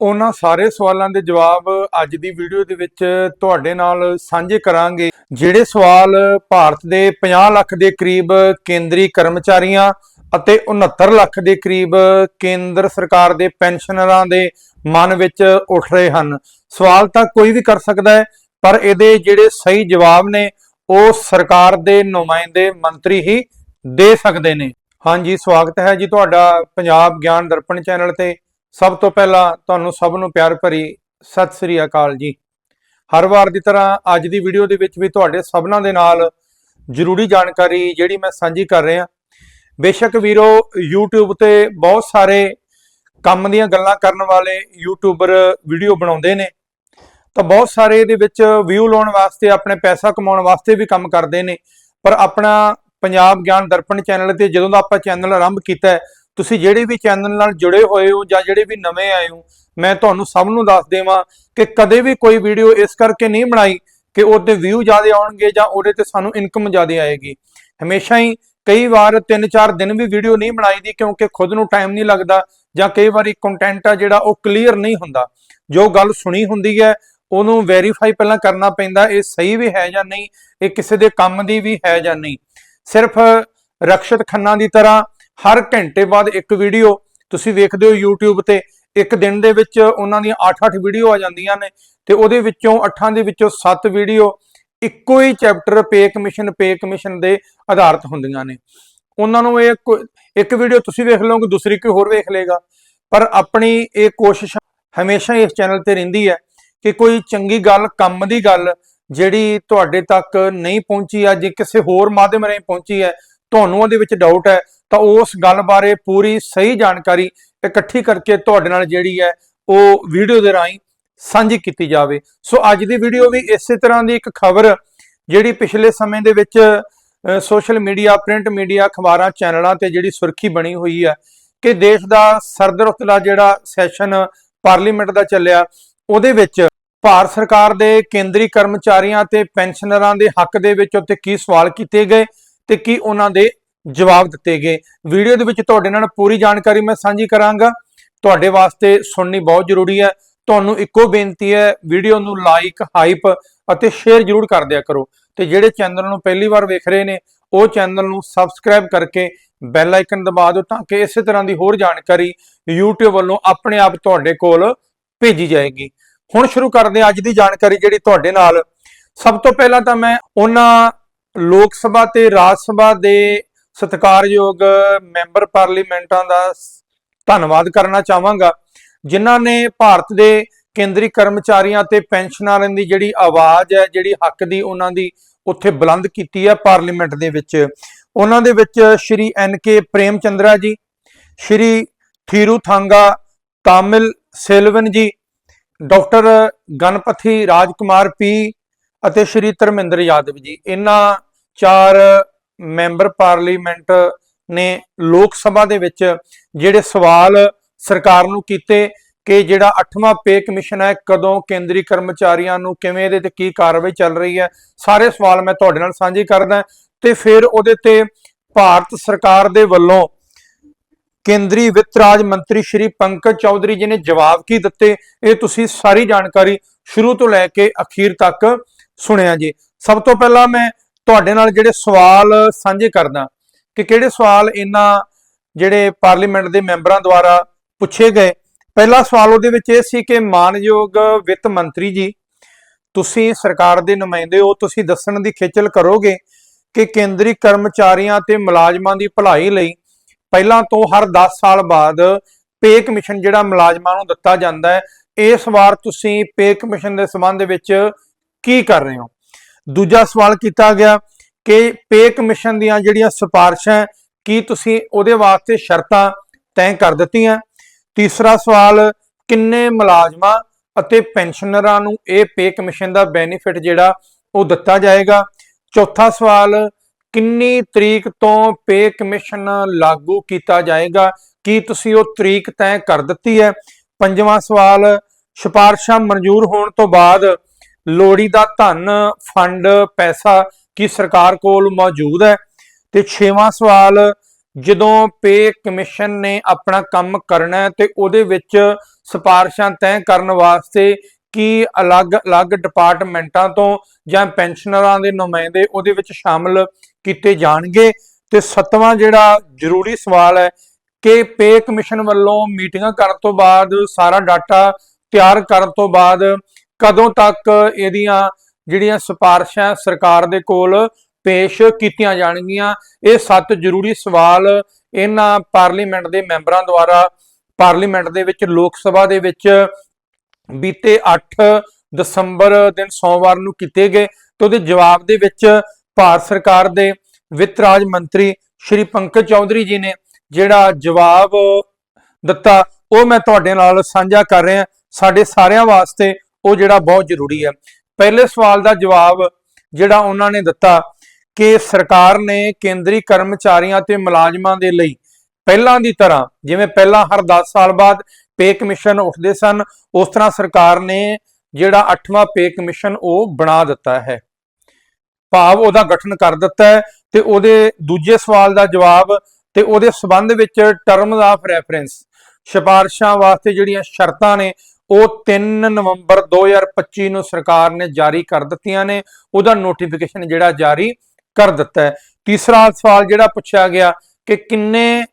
ਉਹਨਾਂ ਸਾਰੇ ਸਵਾਲਾਂ ਦੇ ਜਵਾਬ ਅੱਜ ਦੀ ਵੀਡੀਓ ਦੇ ਵਿੱਚ ਤੁਹਾਡੇ ਨਾਲ ਸਾਂਝੇ ਕਰਾਂਗੇ, ਜਿਹੜੇ ਸਵਾਲ ਭਾਰਤ ਦੇ 50 ਲੱਖ ਦੇ ਕਰੀਬ ਕੇਂਦਰੀ ਕਰਮਚਾਰੀਆਂ ਅਤੇ 69 ਲੱਖ ਦੇ ਕਰੀਬ ਕੇਂਦਰ ਸਰਕਾਰ ਦੇ ਪੈਨਸ਼ਨਰਾਂ ਦੇ ਮਨ ਵਿੱਚ ਉੱਠ ਰਹੇ ਹਨ। ਸਵਾਲ ਤਾਂ ਕੋਈ ਵੀ ਕਰ ਸਕਦਾ ਹੈ, ਪਰ ਇਹਦੇ ਜਿਹੜੇ ਸਹੀ ਜਵਾਬ ਨੇ, ਉਹ ਸਰਕਾਰ ਦੇ ਨੁਮਾਇੰਦੇ ਮੰਤਰੀ ਹੀ ਦੇ ਸਕਦੇ ਨੇ। ਹਾਂਜੀ, ਸਵਾਗਤ ਹੈ ਜੀ ਤੁਹਾਡਾ ਪੰਜਾਬ ਗਿਆਨ ਦਰਪਣ ਚੈਨਲ ਤੇ। ਸਭ ਤੋਂ ਪਹਿਲਾਂ ਤੁਹਾਨੂੰ ਸਭ ਨੂੰ ਪਿਆਰ ਭਰੀ ਸਤਿ ਸ੍ਰੀ ਅਕਾਲ ਜੀ। ਹਰ ਵਾਰ ਦੀ ਤਰ੍ਹਾਂ ਅੱਜ ਦੀ ਵੀਡੀਓ ਦੇ ਵਿੱਚ ਵੀ ਤੁਹਾਡੇ ਸਭਨਾਂ ਦੇ ਨਾਲ ਜ਼ਰੂਰੀ ਜਾਣਕਾਰੀ ਜਿਹੜੀ ਮੈਂ ਸਾਂਝੀ ਕਰ ਰਿਹਾ। ਬੇਸ਼ੱਕ ਵੀਰੋ, YouTube ਤੇ ਬਹੁਤ ਸਾਰੇ ਕੰਮ ਦੀਆਂ ਗੱਲਾਂ ਕਰਨ ਵਾਲੇ ਯੂਟਿਊਬਰ ਵੀਡੀਓ ਬਣਾਉਂਦੇ ਨੇ। ਤਾਂ ਬਹੁਤ ਸਾਰੇ ਇਹਦੇ ਵਿੱਚ ਵਿਊ ਲਾਉਣ ਵਾਸਤੇ, ਆਪਣੇ ਪੈਸਾ ਕਮਾਉਣ ਵਾਸਤੇ ਵੀ ਕੰਮ ਕਰਦੇ ਨੇ। ਪਰ ਆਪਣਾ ਪੰਜਾਬ ਗਿਆਨ ਦਰਪਣ ਚੈਨਲ ਤੇ ਜਦੋਂ ਦਾ ਆਪਾਂ ਚੈਨਲ ਆਰੰਭ ਕੀਤਾ ਤੁਸੀਂ ਜਿਹੜੇ ਵੀ ਚੈਨਲ ਨਾਲ ਜੁੜੇ ਹੋਏ ਹੋ ਜਾਂ ਜਿਹੜੇ ਵੀ ਨਵੇਂ ਆਏ ਹੋ, ਮੈਂ ਤੁਹਾਨੂੰ ਸਭ ਨੂੰ ਦੱਸ ਦੇਵਾਂ ਕਿ ਕਦੇ ਵੀ ਕੋਈ ਵੀਡੀਓ ਇਸ ਕਰਕੇ ਨਹੀਂ ਬਣਾਈ ਕਿ ਉਹਦੇ ਵਿਊ ਜ਼ਿਆਦਾ ਆਉਣਗੇ ਜਾਂ ਉਹਦੇ ਤੇ ਸਾਨੂੰ ਇਨਕਮ ਜ਼ਿਆਦਾ ਆਏਗੀ। ਹਮੇਸ਼ਾ ਹੀ ਕਈ ਵਾਰ 3-4 ਦਿਨ ਵੀ ਵੀਡੀਓ ਨਹੀਂ ਬਣਾਈ ਦੀ ਕਿਉਂਕਿ ਖੁਦ ਨੂੰ ਟਾਈਮ ਨਹੀਂ ਲੱਗਦਾ ਜਾਂ ਕਈ ਵਾਰੀ ਕੰਟੈਂਟ ਆ ਜਿਹੜਾ ਉਹ ਕਲੀਅਰ ਨਹੀਂ ਹੁੰਦਾ। ਜੋ ਗੱਲ ਸੁਣੀ ਹੁੰਦੀ ਹੈ, ਉਹਨੂੰ ਵੈਰੀਫਾਈ ਪਹਿਲਾਂ ਕਰਨਾ ਪੈਂਦਾ ਇਹ ਸਹੀ ਵੀ ਹੈ ਜਾਂ ਨਹੀਂ, ਇਹ ਕਿਸੇ ਦੇ ਕੰਮ ਦੀ ਵੀ ਹੈ ਜਾਂ ਨਹੀਂ। ਸਿਰਫ ਰਕਸ਼ਤ ਖੰਨਾ ਦੀ ਤਰ੍ਹਾਂ ਹਰ ਘੰਟੇ ਬਾਅਦ ਇੱਕ ਵੀਡੀਓ। ਤੁਸੀਂ ਵੇਖਦੇ ਹੋ YouTube ਤੇ, ਇੱਕ ਦਿਨ ਦੇ ਵਿੱਚ ਉਹਨਾਂ ਦੀਆਂ 8-8 ਵੀਡੀਓ ਆ ਜਾਂਦੀਆਂ ਨੇ ਤੇ ਉਹਦੇ ਵਿੱਚੋਂ 8 ਦੇ ਵਿੱਚੋਂ 7 ਵੀਡੀਓ ਇੱਕੋ ਹੀ chapter pay commission pay commission ਦੇ ਆਧਾਰਿਤ ਹੁੰਦੀਆਂ ਨੇ। ਉਹਨਾਂ ਨੂੰ ਇਹ ਇੱਕ ਵੀਡੀਓ ਤੁਸੀਂ ਵੇਖ ਲਓਗੇ, ਦੂਸਰੀ ਕੋਈ ਹੋਰ ਵੇਖ ਲੇਗਾ ਪਰ ਆਪਣੀ ਇਹ ਕੋਸ਼ਿਸ਼ ਹਮੇਸ਼ਾ ਇਸ ਚੈਨਲ ਤੇ ਰਹਿੰਦੀ ਹੈ ਕਿ ਕੋਈ ਚੰਗੀ ਗੱਲ, ਕੰਮ ਦੀ ਗੱਲ ਜਿਹੜੀ ਤੁਹਾਡੇ ਤੱਕ ਨਹੀਂ ਪਹੁੰਚੀ ਆ ਜੇ ਕਿਸੇ ਹੋਰ ਮਾਧਿਅਮ ਰਾਹੀਂ ਪਹੁੰਚੀ ਹੈ ਤੁਹਾਨੂੰ ਉਹਦੇ ਵਿੱਚ ਡਾਊਟ ਹੈ, ਤਾਂ ਉਸ ਗੱਲ ਬਾਰੇ ਪੂਰੀ ਸਹੀ ਜਾਣਕਾਰੀ ਇਕੱਠੀ ਕਰਕੇ ਤੁਹਾਡੇ ਨਾਲ ਜਿਹੜੀ ਹੈ ਉਹ ਵੀਡੀਓ ਦੇ ਰਾਹੀਂ ਸਾਂਝੀ ਕੀਤੀ ਜਾਵੇ। ਸੋ ਅੱਜ ਦੀ ਵੀਡੀਓ ਵੀ ਇਸੇ ਤਰ੍ਹਾਂ ਦੀ ਇੱਕ ਖਬਰ ਜਿਹੜੀ ਪਿਛਲੇ ਸਮੇਂ ਦੇ ਵਿੱਚ ਸੋਸ਼ਲ ਮੀਡੀਆ ਪ੍ਰਿੰਟ ਮੀਡੀਆ ਅਖਬਾਰਾਂ, ਚੈਨਲਾਂ ਤੇ ਜਿਹੜੀ ਸੁਰਖੀ ਬਣੀ ਹੋਈ ਹੈ ਕਿ ਦੇਸ਼ ਦਾ ਸਰਦਰੁਤਲਾ ਜਿਹੜਾ ਸੈਸ਼ਨ ਪਾਰਲੀਮੈਂਟ ਦਾ ਚੱਲਿਆ, ਉਹਦੇ ਵਿੱਚ ਭਾਰਤ ਸਰਕਾਰ ਦੇ ਕੇਂਦਰੀ ਕਰਮਚਾਰੀਆਂ ਤੇ ਪੈਨਸ਼ਨਰਾਂ ਦੇ ਹੱਕ ਦੇ ਵਿੱਚ ਉੱਤੇ ਕੀ ਸਵਾਲ ਕੀਤੇ ਗਏ? ਤੇ ਕੀ ਉਹਨਾਂ ਦੇ ਜਵਾਬ ਦਿੱਤੇ ਗਏ। ਵੀਡੀਓ ਦੇ ਵਿੱਚ ਤੁਹਾਡੇ ਨਾਲ ਪੂਰੀ ਜਾਣਕਾਰੀ ਮੈਂ ਸਾਂਝੀ ਕਰਾਂਗਾ। ਤੁਹਾਡੇ ਵਾਸਤੇ ਸੁਣਨੀ ਬਹੁਤ ਜ਼ਰੂਰੀ ਹੈ। ਤੁਹਾਨੂੰ ਇੱਕੋ ਬੇਨਤੀ ਹੈ, ਵੀਡੀਓ ਨੂੰ ਲਾਈਕ ਹਾਈਪ ਅਤੇ ਸ਼ੇਅਰ ਜ਼ਰੂਰ ਕਰ ਦਿਆ ਕਰੋ। ਤੇ ਜਿਹੜੇ ਚੈਨਲ ਨੂੰ ਪਹਿਲੀ ਵਾਰ ਵੇਖ ਰਹੇ ਨੇ, ਉਹ ਚੈਨਲ ਨੂੰ ਸਬਸਕ੍ਰਾਈਬ ਕਰਕੇ ਬੈਲ ਆਈਕਨ ਦਬਾ ਦਿਓ ਤਾਂ ਕਿ ਇਸੇ ਤਰ੍ਹਾਂ ਦੀ ਹੋਰ ਜਾਣਕਾਰੀ YouTube ਵੱਲੋਂ ਆਪਣੇ ਆਪ ਤੁਹਾਡੇ ਕੋਲ ਭੇਜੀ ਜਾਏਗੀ। ਹੁਣ ਸ਼ੁਰੂ ਕਰਦੇ ਹਾਂ ਅੱਜ ਦੀ ਜਾਣਕਾਰੀ ਜਿਹੜੀ ਤੁਹਾਡੇ ਨਾਲ। ਸਭ ਤੋਂ ਪਹਿਲਾਂ ਤਾਂ ਮੈਂ ਉਹਨਾਂ ਲੋਕ ਸਭਾ ਤੇ ਰਾਜ ਸਭਾ ਦੇ ਸਤਿਕਾਰਯੋਗ ਮੈਂਬਰ ਪਾਰਲੀਮੈਂਟਾਂ ਦਾ ਧੰਨਵਾਦ ਕਰਨਾ ਚਾਹਾਂਗਾ, ਜਿਨ੍ਹਾਂ ਨੇ ਭਾਰਤ ਦੇ ਕੇਂਦਰੀ ਕਰਮਚਾਰੀਆਂ ਤੇ ਪੈਨਸ਼ਨਰਾਂ ਦੀ ਜਿਹੜੀ ਆਵਾਜ਼ ਹੈ, ਜਿਹੜੀ ਹੱਕ ਦੀ ਉਹਨਾਂ ਦੀ ਉੱਥੇ ਬੁਲੰਦ ਕੀਤੀ ਹੈ ਪਾਰਲੀਮੈਂਟ ਦੇ ਵਿੱਚ। ਉਹਨਾਂ ਦੇ ਵਿੱਚ ਸ਼੍ਰੀ ਐਨ ਕੇ ਪ੍ਰੇਮ ਚੰਦਰਾ ਜੀ, ਸ਼੍ਰੀ ਥੀਰੂ ਥਾਂਗਾ, ਤਾਮਿਲ ਸੇਲਵਨ ਜੀ, ਡਾਕਟਰ ਗਣਪਤੀ ਰਾਜਕੁਮਾਰ ਪੀ ਅਤੇ ਸ਼੍ਰੀ ਧਰਮਿੰਦਰ ਯਾਦਵ ਜੀ। ਇਹਨਾਂ ਚਾਰ ਮੈਂਬਰ ਪਾਰਲੀਮੈਂਟ ਨੇ ਲੋਕ ਸਭਾ ਦੇ ਵਿੱਚ ਜਿਹੜੇ ਸਵਾਲ ਸਰਕਾਰ ਨੂੰ ਕੀਤੇ ਕਿ ਜਿਹੜਾ 8ਵਾਂ ਪੇ ਕਮਿਸ਼ਨ ਹੈ, ਕਦੋਂ ਕੇਂਦਰੀ ਕਰਮਚਾਰੀਆਂ ਨੂੰ ਕਿਵੇਂ ਇਹਦੇ ਤੇ ਕੀ ਕਾਰਵਾਈ ਚੱਲ ਰਹੀ ਹੈ, ਸਾਰੇ ਸਵਾਲ ਮੈਂ ਤੁਹਾਡੇ ਨਾਲ ਸਾਂਝੇ ਕਰਦਾ ਤੇ ਫਿਰ ਉਹਦੇ ਤੇ ਭਾਰਤ ਸਰਕਾਰ ਦੇ ਵੱਲੋਂ ਕੇਂਦਰੀ ਵਿੱਤ ਰਾਜ ਮੰਤਰੀ ਸ਼੍ਰੀ ਪੰਕਜ ਚੌਧਰੀ ਜੀ ਨੇ ਜਵਾਬ ਕੀ ਦਿੱਤੇ, ਇਹ ਤੁਸੀਂ ਸਾਰੀ ਜਾਣਕਾਰੀ ਸ਼ੁਰੂ ਤੋਂ ਲੈ ਕੇ ਅਖੀਰ ਤੱਕ ਸੁਣਿਆ ਜੀ। ਸਭ ਤੋਂ ਪਹਿਲਾਂ ਮੈਂ ਤੁਹਾਡੇ ਨਾਲ ਜਿਹੜੇ ਸਵਾਲ ਸਾਂਝੇ ਕਰਦਾ ਕਿ ਕਿਹੜੇ ਸਵਾਲ ਇਹਨਾਂ ਜਿਹੜੇ ਪਾਰਲੀਮੈਂਟ ਦੇ ਮੈਂਬਰਾਂ ਦੁਆਰਾ ਪੁੱਛੇ ਗਏ। ਪਹਿਲਾ ਸਵਾਲ ਉਹਦੇ ਵਿੱਚ ਇਹ ਸੀ ਕਿ ਮਾਨਯੋਗ ਵਿੱਤ ਮੰਤਰੀ ਜੀ, ਤੁਸੀਂ ਸਰਕਾਰ ਦੇ ਨੁਮਾਇੰਦੇ ਹੋ, ਤੁਸੀਂ ਦੱਸਣ ਦੀ ਖੇਚਲ ਕਰੋਗੇ ਕਿ ਕੇਂਦਰੀ ਕਰਮਚਾਰੀਆਂ ਤੇ ਮੁਲਾਜ਼ਮਾਂ ਦੀ ਭਲਾਈ ਲਈ ਪਹਿਲਾਂ ਤੋਂ ਹਰ 10 ਸਾਲ ਬਾਅਦ ਪੇ ਕਮਿਸ਼ਨ ਜਿਹੜਾ ਮੁਲਾਜ਼ਮਾਂ ਨੂੰ ਦਿੱਤਾ ਜਾਂਦਾ ਹੈ, ਇਸ ਵਾਰ ਤੁਸੀਂ ਪੇ ਕਮਿਸ਼ਨ ਦੇ ਸੰਬੰਧ ਵਿੱਚ ਕੀ ਕਰ ਰਹੇ ਹੋ? ਦੂਜਾ ਸਵਾਲ ਕੀਤਾ ਗਿਆ ਕਿ ਪੇ ਕਮਿਸ਼ਨ ਦੀਆਂ ਜਿਹੜੀਆਂ ਸਿਫਾਰਸ਼ਾਂ ਕੀ ਤੁਸੀਂ ਉਹਦੇ ਵਾਸਤੇ ਸ਼ਰਤਾਂ ਤੈਅ ਕਰ ਦਿੱਤੀਆਂ? ਤੀਸਰਾ ਸਵਾਲ, ਕਿੰਨੇ ਮੁਲਾਜ਼ਮਾਂ ਅਤੇ ਪੈਨਸ਼ਨਰਾਂ ਨੂੰ ਇਹ ਪੇ ਕਮਿਸ਼ਨ ਦਾ ਬੈਨੀਫਿਟ ਜਿਹੜਾ ਉਹ ਦਿੱਤਾ ਜਾਏਗਾ? ਚੌਥਾ ਸਵਾਲ, ਕਿੰਨੀ ਤਰੀਕ ਤੋਂ ਪੇ ਕਮਿਸ਼ਨ ਲਾਗੂ ਕੀਤਾ ਜਾਏਗਾ? ਕੀ ਤੁਸੀਂ ਉਹ ਤਰੀਕ ਤੈਅ ਕਰ ਦਿੱਤੀ ਹੈ? ਪੰਜਵਾਂ ਸਵਾਲ, ਸਿਫਾਰਸ਼ਾਂ ਮਨਜ਼ੂਰ ਹੋਣ ਤੋਂ ਬਾਅਦ ਲੋੜੀ ਦਾ ਧਨ, ਫੰਡ, ਪੈਸਾ ਕੀ ਸਰਕਾਰ ਕੋਲ ਮੌਜੂਦ ਹੈ? ਤੇ ਛੇਵਾਂ ਸਵਾਲ, ਜਦੋਂ ਪੇ ਕਮਿਸ਼ਨ ਨੇ ਆਪਣਾ ਕੰਮ ਕਰਨਾ ਹੈ ਤੇ ਉਹਦੇ ਵਿੱਚ ਸਿਫਾਰਸ਼ਾਂ ਤੈਅ ਕਰਨ ਵਾਸਤੇ ਕੀ ਅਲੱਗ-ਅਲੱਗ ਡਿਪਾਰਟਮੈਂਟਾਂ ਤੋਂ ਜਾਂ ਪੈਨਸ਼ਨਰਾਂ ਦੇ ਨੁਮਾਇੰਦੇ ਉਹਦੇ ਵਿੱਚ ਸ਼ਾਮਲ ਕੀਤੇ ਜਾਣਗੇ? ਤੇ ਸੱਤਵਾਂ ਜਿਹੜਾ ਜ਼ਰੂਰੀ ਸਵਾਲ ਹੈ ਕਿ ਪੇ ਕਮਿਸ਼ਨ ਵੱਲੋਂ ਮੀਟਿੰਗਾਂ ਕਰਨ ਤੋਂ ਬਾਅਦ ਸਾਰਾ ਡਾਟਾ ਤਿਆਰ ਕਰਨ ਤੋਂ ਬਾਅਦ ਕਦੋਂ ਤੱਕ ਇਹਦੀਆਂ ਜਿਹੜੀਆਂ ਸਿਫਾਰਸ਼ਾਂ ਸਰਕਾਰ ਦੇ ਕੋਲ ਪੇਸ਼ ਕੀਤੀਆਂ ਜਾਣਗੀਆਂ? ਇਹ ਸੱਤ ਜ਼ਰੂਰੀ ਸਵਾਲ ਇਹਨਾਂ ਪਾਰਲੀਮੈਂਟ ਦੇ ਮੈਂਬਰਾਂ ਦੁਆਰਾ ਪਾਰਲੀਮੈਂਟ ਦੇ ਵਿੱਚ, ਲੋਕ ਸਭਾ ਦੇ ਵਿੱਚ ਬੀਤੇ 8 ਦਸੰਬਰ ਦਿਨ ਸੋਮਵਾਰ ਨੂੰ ਕੀਤੇ ਗਏ ਤੇ ਉਹਦੇ ਜਵਾਬ ਦੇ ਵਿੱਚ ਭਾਰਤ ਸਰਕਾਰ ਦੇ ਵਿੱਤ ਰਾਜ ਮੰਤਰੀ ਸ਼੍ਰੀ ਪੰਕਜ ਚੌਧਰੀ ਜੀ ਨੇ ਜਿਹੜਾ ਜਵਾਬ ਦਿੱਤਾ, ਉਹ ਮੈਂ ਤੁਹਾਡੇ ਨਾਲ ਸਾਂਝਾ ਕਰ ਰਿਹਾ। ਸਾਡੇ ਸਾਰਿਆਂ ਵਾਸਤੇ ਉਹ ਜਿਹੜਾ ਬਹੁਤ ਜ਼ਰੂਰੀ ਹੈ। ਪਹਿਲੇ ਸਵਾਲ ਦਾ ਜਵਾਬ ਜਿਹੜਾ ਉਹਨਾਂ ਨੇ ਦਿੱਤਾ ਕਿ ਸਰਕਾਰ ਨੇ ਕੇਂਦਰੀ ਕਰਮਚਾਰੀਆਂ ਤੇ ਮੁਲਾਜ਼ਮਾਂ ਦੇ ਲਈ ਪਹਿਲਾਂ ਦੀ ਤਰ੍ਹਾਂ, ਜਿਵੇਂ ਪਹਿਲਾਂ ਹਰ 10 ਸਾਲ ਬਾਅਦ ਪੇ ਕਮਿਸ਼ਨ ਉੱਠਦੇ ਸਨ, ਉਸ ਤਰ੍ਹਾਂ ਸਰਕਾਰ ਨੇ ਜਿਹੜਾ 8ਵਾਂ ਪੇ ਕਮਿਸ਼ਨ ਉਹ ਬਣਾ ਦਿੱਤਾ ਹੈ। ਭਾਵ ਉਹਦਾ ਗਠਨ ਕਰ ਦਿੱਤਾ ਹੈ ਤੇ ਉਹਦੇ ਦੂਜੇ ਸਵਾਲ ਦਾ ਜਵਾਬ ਤੇ ਉਹਦੇ ਸਬੰਧ ਵਿੱਚ ਟਰਮਸ ਆਫ ਰੈਫਰੈਂਸ ਸਿਫਾਰਸ਼ਾਂ ਵਾਸਤੇ ਜਿਹੜੀਆਂ ਸ਼ਰਤਾਂ ਨੇ ਉਹ 3 ਨਵੰਬਰ 2025 ਨੂੰ ਸਰਕਾਰ ਨੇ ਜਾਰੀ ਕਰ ਦਿੱਤੀਆਂ ਨੇ। ਉਹਦਾ ਨੋਟੀਫਿਕੇਸ਼ਨ ਜਿਹੜਾ ਜਾਰੀ ਕਰ ਦਿੱਤਾ ਹੈ। ਤੀਸਰਾ ਸਵਾਲ ਜਿਹੜਾ ਪੁੱਛਿਆ ਗਿਆ ਕਿ ਕਿੰਨੇ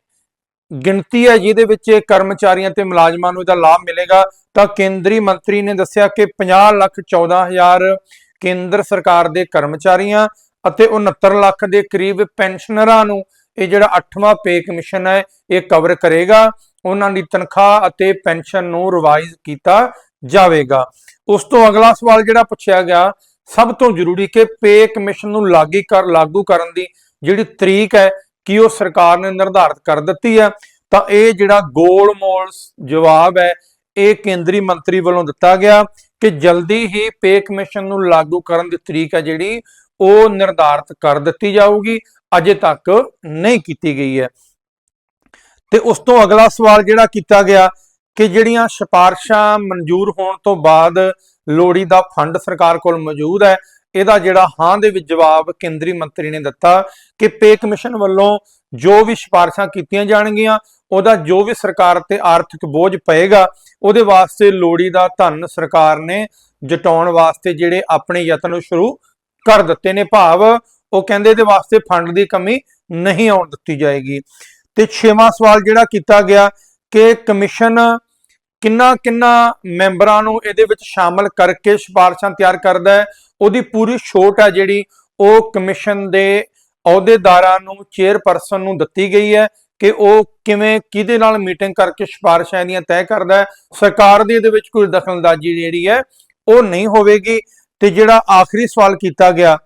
ਗਿਣਤੀ ਹੈ ਜਿਹਦੇ ਵਿੱਚ ਇਹ ਕਰਮਚਾਰੀਆਂ ਤੇ ਮੁਲਾਜ਼ਮਾਂ ਨੂੰ ਇਹਦਾ ਲਾਭ ਮਿਲੇਗਾ? ਤਾਂ ਕੇਂਦਰੀ ਮੰਤਰੀ ਨੇ ਦੱਸਿਆ ਕਿ 50 ਲੱਖ 14 ਹਜ਼ਾਰ ਕੇਂਦਰ ਸਰਕਾਰ ਦੇ ਕਰਮਚਾਰੀਆਂ ਅਤੇ 69 ਲੱਖ ਦੇ ਕਰੀਬ ਪੈਨਸ਼ਨਰਾਂ ਨੂੰ ਇਹ ਜਿਹੜਾ 8ਵਾਂ ਪੇ ਕਮਿਸ਼ਨ ਹੈ, ਇਹ ਕਵਰ ਕਰੇਗਾ। ਉਹਨਾਂ ਦੀ ਤਨਖਾਹ ਅਤੇ ਪੈਨਸ਼ਨ ਨੂੰ ਰਿਵਾਈਜ਼ ਕੀਤਾ ਜਾਵੇਗਾ। ਉਸ ਤੋਂ ਅਗਲਾ ਸਵਾਲ ਜਿਹੜਾ ਪੁੱਛਿਆ ਗਿਆ, ਸਭ ਤੋਂ ਜ਼ਰੂਰੀ ਕਿ ਪੇ ਕਮਿਸ਼ਨ ਨੂੰ ਲਾਗੀ ਕਰ, ਲਾਗੂ ਕਰਨ ਦੀ ਜਿਹੜੀ ਤਰੀਕ ਹੈ, ਕੀ ਉਹ ਸਰਕਾਰ ਨੇ ਨਿਰਧਾਰਿਤ ਕਰ ਦਿੱਤੀ ਹੈ? ਤਾਂ ਇਹ ਜਿਹੜਾ ਗੋਲ-ਮੋਲ ਜਵਾਬ ਹੈ, ਇਹ ਕੇਂਦਰੀ ਮੰਤਰੀ ਵੱਲੋਂ ਦਿੱਤਾ ਗਿਆ ਕਿ ਜਲਦੀ ਹੀ ਪੇ ਕਮਿਸ਼ਨ ਨੂੰ ਲਾਗੂ ਕਰਨ ਦੀ ਤਰੀਕ ਹੈ ਜਿਹੜੀ ਉਹ ਨਿਰਧਾਰਿਤ ਕਰ ਦਿੱਤੀ ਜਾਊਗੀ, ਅਜੇ ਤੱਕ ਨਹੀਂ ਕੀਤੀ ਗਈ ਹੈ। ਤੇ ਉਸ ਤੋਂ ਅਗਲਾ ਸਵਾਲ ਜਿਹੜਾ ਕੀਤਾ ਗਿਆ ਕਿ ਜਿਹੜੀਆਂ ਸਿਫਾਰਸ਼ਾਂ ਮਨਜ਼ੂਰ ਹੋਣ ਤੋਂ ਬਾਅਦ ਲੋੜੀ ਦਾ ਫੰਡ ਸਰਕਾਰ ਕੋਲ ਮੌਜੂਦ ਹੈ, ਇਹਦਾ ਜਿਹੜਾ ਹਾਂ ਦੇ ਵਿੱਚ ਜਵਾਬ ਕੇਂਦਰੀ ਮੰਤਰੀ ਨੇ ਦਿੱਤਾ ਕਿ ਪੇ ਕਮਿਸ਼ਨ ਵੱਲੋਂ ਜੋ ਵੀ ਸਿਫਾਰਸ਼ਾਂ ਕੀਤੀਆਂ ਜਾਣਗੀਆਂ, ਉਹਦਾ ਜੋ ਵੀ ਸਰਕਾਰ ਤੇ ਆਰਥਿਕ ਬੋਝ ਪਏਗਾ, ਉਹਦੇ ਵਾਸਤੇ ਲੋੜੀ ਦਾ ਧਨ ਸਰਕਾਰ ਨੇ ਜਟਾਉਣ ਵਾਸਤੇ ਜਿਹੜੇ ਆਪਣੇ ਯਤਨ ਸ਼ੁਰੂ ਕਰ ਦਿੱਤੇ ਨੇ ਭਾਵ, ਉਹ ਕਹਿੰਦੇ ਇਹਦੇ ਵਾਸਤੇ ਫੰਡ ਦੀ ਕਮੀ ਨਹੀਂ ਆਉਣ ਦਿੱਤੀ ਜਾਏਗੀ। ਤੇ ਛੇਵਾਂ ਸਵਾਲ ਜਿਹੜਾ ਕੀਤਾ ਗਿਆ ਕਿ ਕਮਿਸ਼ਨ ਕਿੰਨਾ ਕਿੰਨਾ ਮੈਂਬਰਾਂ ਨੂੰ ਇਹਦੇ ਵਿੱਚ ਸ਼ਾਮਲ ਕਰਕੇ ਸਿਫਾਰਸ਼ਾਂ ਤਿਆਰ ਕਰਦਾ ਹੈ, ਉਹਦੀ ਪੂਰੀ ਛੋਟ ਹੈ ਜਿਹੜੀ ਉਹ ਕਮਿਸ਼ਨ ਦੇ ਅਹੁਦੇਦਾਰਾਂ ਨੂੰ, ਚੇਅਰਪਰਸਨ ਨੂੰ ਦਿੱਤੀ ਗਈ ਹੈ ਕਿ ਉਹ ਕਿਵੇਂ, ਕਿਹਦੇ ਨਾਲ ਮੀਟਿੰਗ ਕਰਕੇ ਸਿਫਾਰਸ਼ਾਂ ਇਹਦੀਆਂ ਤੈਅ ਕਰਦਾ ਹੈ। ਸਰਕਾਰ ਦੀ ਇਹਦੇ ਵਿੱਚ ਕੋਈ ਦਖਲਅੰਦਾਜ਼ੀ ਜਿਹੜੀ ਹੈ ਉਹ ਨਹੀਂ ਹੋਵੇਗੀ। ਤੇ ਜਿਹੜਾ ਆਖਰੀ ਸਵਾਲ ਕੀਤਾ ਗਿਆ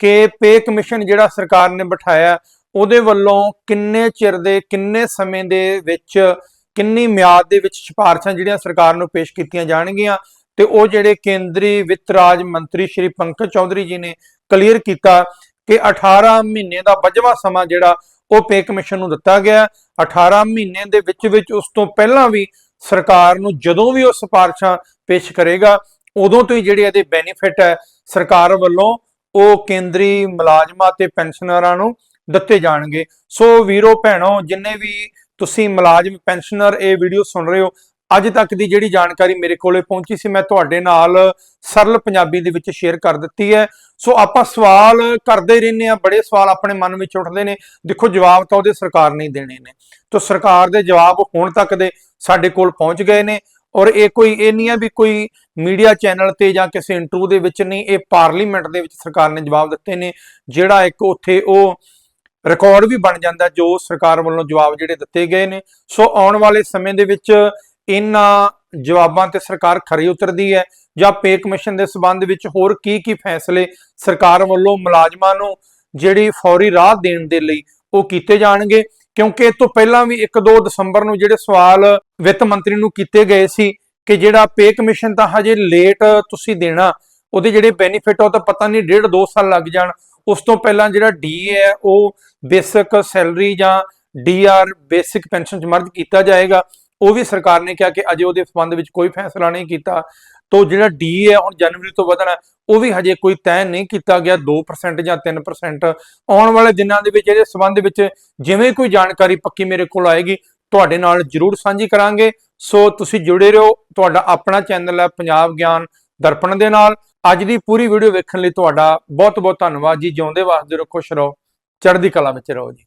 ਕਿ ਪੇ ਕਮਿਸ਼ਨ ਜਿਹੜਾ ਸਰਕਾਰ ਨੇ ਬਿਠਾਇਆ ਉਹਦੇ ਵੱਲੋਂ ਕਿੰਨੇ ਚਿਰ ਦੇ, ਕਿੰਨੇ ਸਮੇਂ ਦੇ ਵਿੱਚ, ਕਿੰਨੀ ਮਿਆਦ ਦੇ ਵਿੱਚ ਸਿਫਾਰਸ਼ਾਂ ਜਿਹੜੀਆਂ ਸਰਕਾਰ ਨੂੰ ਪੇਸ਼ ਕੀਤੀਆਂ ਜਾਣਗੀਆਂ ਤੇ ਉਹ ਜਿਹੜੇ ਕੇਂਦਰੀ ਵਿੱਤ ਰਾਜ ਮੰਤਰੀ ਸ਼੍ਰੀ ਪੰਕਜ ਚੌਧਰੀ ਜੀ ਨੇ ਕਲੀਅਰ ਕੀਤਾ ਕਿ 18 ਮਹੀਨੇ ਦਾ ਬਜਵਾ ਸਮਾਂ ਜਿਹੜਾ ਉਹ ਪੇ ਕਮਿਸ਼ਨ ਨੂੰ ਦਿੱਤਾ ਗਿਆ 18 ਮਹੀਨੇ ਦੇ ਵਿੱਚ ਵਿੱਚ ਉਸ ਤੋਂ ਪਹਿਲਾਂ ਵੀ ਸਰਕਾਰ ਨੂੰ ਜਦੋਂ ਵੀ ਉਹ ਸਿਫਾਰਸ਼ਾਂ ਪੇਸ਼ ਕਰੇਗਾ, ਉਦੋਂ ਤੋਂ ਹੀ ਜਿਹੜੇ ਇਹਦੇ ਬੈਨੀਫਿਟ ਹੈ, ਸਰਕਾਰ ਵੱਲੋਂ ਉਹ ਕੇਂਦਰੀ ਮੁਲਾਜ਼ਮਾਂ ਤੇ ਪੈਨਸ਼ਨਰਾਂ ਨੂੰ ਦਿੱਤੇ ਜਾਣਗੇ। ਸੋ ਵੀਰੋ, ਭੈਣੋ, ਜਿੰਨੇ ਵੀ ਤੁਸੀਂ ਮੁਲਾਜ਼ਮ, ਪੈਨਸ਼ਨਰ ਇਹ ਵੀਡੀਓ ਸੁਣ ਰਹੇ ਹੋ, ਅੱਜ ਤੱਕ ਦੀ ਜਿਹੜੀ ਜਾਣਕਾਰੀ ਮੇਰੇ ਕੋਲੇ ਪਹੁੰਚੀ ਸੀ, ਮੈਂ ਤੁਹਾਡੇ ਨਾਲ ਸਰਲ ਪੰਜਾਬੀ ਦੇ ਵਿੱਚ ਸ਼ੇਅਰ ਕਰ ਦਿੱਤੀ ਹੈ। ਸੋ ਆਪਾਂ ਸਵਾਲ ਕਰਦੇ ਰਹਿੰਦੇ ਆ ਬੜੇ ਸਵਾਲ ਆਪਣੇ ਮਨ ਵਿੱਚ ਉੱਠਦੇ ਨੇ। ਦੇਖੋ, ਜਵਾਬ ਤਾਂ ਉਹਦੇ ਸਰਕਾਰ ਨੇ ਦੇਣੇ ਨੇ। ਤਾਂ ਸਰਕਾਰ ਦੇ ਜਵਾਬ ਹੁਣ ਤੱਕ ਦੇ ਸਾਡੇ ਕੋਲ ਪਹੁੰਚ ਗਏ ਨੇ ਔਰ ਇਹ ਕੋਈ, ਇਹ ਨਹੀਂ ਹੈ ਵੀ ਕੋਈ ਮੀਡੀਆ ਚੈਨਲ ਤੇ ਜਾਂ ਕਿਸੇ ਇੰਟਰਵਿਊ ਦੇ ਵਿੱਚ ਨਹੀਂ, ਇਹ ਪਾਰਲੀਮੈਂਟ ਦੇ ਵਿੱਚ ਸਰਕਾਰ ਨੇ ਜਵਾਬ ਦਿੱਤੇ ਨੇ। ਜਿਹੜਾ ਇੱਕ ਉੱਥੇ ਉਹ ਰਿਕਾਰਡ ਵੀ ਬਣ ਜਾਂਦਾ ਜੋ ਸਰਕਾਰ ਵੱਲੋਂ ਜਵਾਬ ਜਿਹੜੇ ਦਿੱਤੇ ਗਏ ਨੇ। ਸੋ ਆਉਣ ਵਾਲੇ ਸਮੇਂ ਦੇ ਵਿੱਚ ਇਹਨਾਂ ਜਵਾਬਾਂ ਤੇ ਸਰਕਾਰ ਖਰੀ ਉਤਰਦੀ ਹੈ ਜਾਂ ਪੇ ਕਮਿਸ਼ਨ ਦੇ ਸਬੰਧ ਵਿੱਚ ਹੋਰ ਕੀ ਕੀ ਫੈਸਲੇ ਸਰਕਾਰ ਵੱਲੋਂ ਮੁਲਾਜ਼ਮਾਂ ਨੂੰ ਜਿਹੜੀ ਫੌਰੀ ਰਾਹਤ ਦੇਣ ਦੇ ਲਈ ਉਹ ਕੀਤੇ ਜਾਣਗੇ? ਕਿਉਂਕਿ ਇਹ ਤੋਂ ਪਹਿਲਾਂ ਵੀ 1-2 ਦਸੰਬਰ ਨੂੰ ਜਿਹੜੇ ਸਵਾਲ ਵਿੱਤ ਮੰਤਰੀ ਨੂੰ ਕੀਤੇ ਗਏ ਸੀ ਕਿ ਜਿਹੜਾ ਪੇ ਕਮਿਸ਼ਨ ਤਾਂ ਹਜੇ ਲੇਟ ਤੁਸੀਂ ਦੇਣਾ, ਉਹਦੇ ਜਿਹੜੇ ਬੈਨੀਫਿਟ ਉਹ ਤਾਂ ਪਤਾ ਨਹੀਂ, ਡੇਢ 2 ਸਾਲ ਲੱਗ ਜਾਣ। ਉਸ ਤੋਂ ਪਹਿਲਾਂ ਜਿਹੜਾ ਡੀ ਹੈ, ਉਹ ਬੇਸਿਕ ਸੈਲਰੀ ਜਾਂ ਡੀਆਰ ਬੇਸਿਕ ਪੈਨਸ਼ਨ ਚ ਮਰਜ ਕੀਤਾ ਜਾਏਗਾ। ਉਹ ਵੀ ਸਰਕਾਰ ਨੇ ਕਿਹਾ ਕਿ ਅਜੇ ਉਹਦੇ ਸੰਬੰਧ ਵਿੱਚ ਕੋਈ ਫੈਸਲਾ ਨਹੀਂ ਕੀਤਾ। ਤੋਂ ਜਿਹੜਾ ਡੀ ਹੈ, ਹੁਣ ਜਨਵਰੀ ਤੋਂ ਵਧਣਾ, ਉਹ ਵੀ ਹਜੇ ਕੋਈ ਤੈਅ ਨਹੀਂ ਕੀਤਾ ਗਿਆ 2% ਜਾਂ 3% ਆਉਣ ਵਾਲੇ ਦਿਨਾਂ ਦੇ ਵਿੱਚ, ਇਹਦੇ ਸੰਬੰਧ ਵਿੱਚ ਜਿਵੇਂ ਕੋਈ ਜਾਣਕਾਰੀ ਪੱਕੀ ਮੇਰੇ ਕੋਲ ਆਏਗੀ, ਤੁਹਾਡੇ ਨਾਲ ਜਰੂਰ ਸਾਂਝੀ ਕਰਾਂਗੇ। ਸੋ ਤੁਸੀਂ ਜੁੜੇ ਰਹੋ, ਤੁਹਾਡਾ ਆਪਣਾ ਚੈਨਲ ਹੈ, ਪੰਜਾਬ ਗਿਆਨ ਦਰਪਣ ਦੇ ਨਾਲ। ਅੱਜ ਦੀ ਪੂਰੀ ਵੀਡੀਓ ਵੇਖਣ ਲਈ ਤੁਹਾਡਾ ਬਹੁਤ ਬਹੁਤ ਧੰਨਵਾਦ ਜੀ। ਜਿਉਂਦੇ ਵਾਸਦੇ ਰਹੋ, ਖੁਸ਼ ਰਹੋ, ਚੜ੍ਹਦੀ ਕਲਾ ਵਿੱਚ ਰਹੋ ਜੀ।